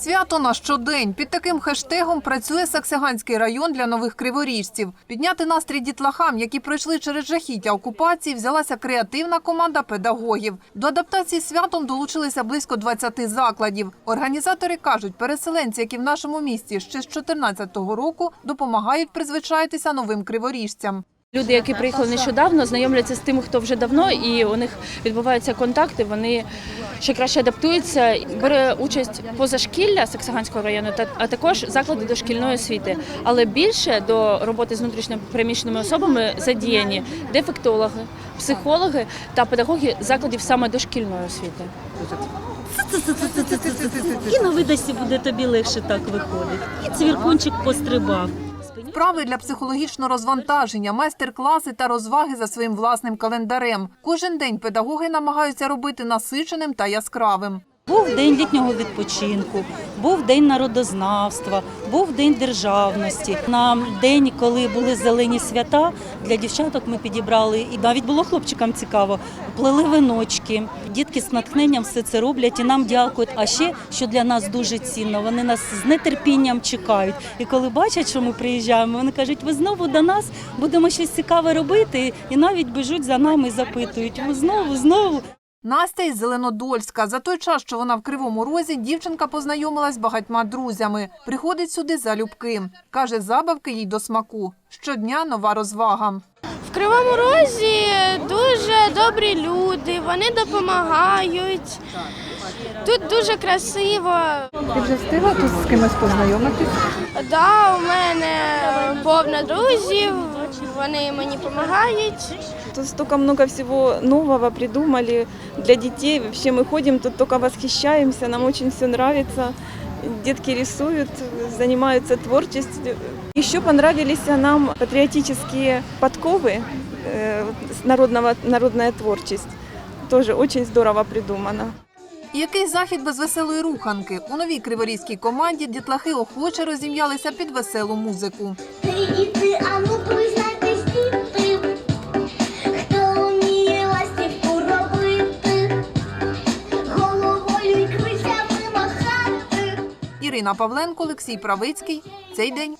Свято на щодень. Під таким хештегом працює Саксаганський район для нових криворіжців. Підняти настрій дітлахам, які пройшли через жахіття окупації, взялася креативна команда педагогів. До адаптації святом долучилися близько 20 закладів. Організатори кажуть, переселенці, які в нашому місті ще з 2014 року допомагають призвичаїтися новим криворіжцям. Люди, які приїхали нещодавно, знайомляться з тими, хто вже давно, і у них відбуваються контакти. Вони ще краще адаптуються. Бере участь позашкілля Саксаганського району, а також заклади дошкільної освіти. Але більше до роботи з внутрішньо переміщеними особами задіяні дефектологи, психологи та педагоги закладів саме дошкільної освіти. І на видасі буде тобі легше так виходить. І цвіркунчик пострибав. Вправи для психологічного розвантаження, майстер-класи та розваги за своїм власним календарем. Кожен день педагоги намагаються робити насиченим та яскравим. Був день літнього відпочинку, був день народознавства, був день державності. На день, коли були зелені свята, для дівчаток ми підібрали, і навіть було хлопчикам цікаво, плели виночки. Дітки з натхненням все це роблять і нам дякують. А ще, що для нас дуже цінно, вони нас з нетерпінням чекають. І коли бачать, що ми приїжджаємо, вони кажуть, ви знову до нас будемо щось цікаве робити, і навіть біжуть за нами і запитують, ви знову, знову. Настя із Зеленодольська. За той час, що вона в Кривому Розі, дівчинка познайомилась з багатьма друзями. Приходить сюди залюбки. Каже, забавки їй до смаку. Щодня нова розвага. В Кривому Розі дуже добрі люди, вони допомагають. Тут дуже красиво. Ти вже встигла тут з кимось познайомитись? Да, у мене повно друзів, вони мені допомагають. Тут столько много всего нового придумали для детей. Вообще мы ходим, тут только восхищаемся, нам очень все нравится. Детки рисуют, занимаются творчеством. Еще понравились нам патриотические подковы, э, с народного, народная творчесть. Тоже очень здорово придумано. Який захід без веселої руханки? У новій криворізькій команді дітлахи охоче розім'ялися під веселу музику. Ірина Павленко, Олексій Правицький. Цей день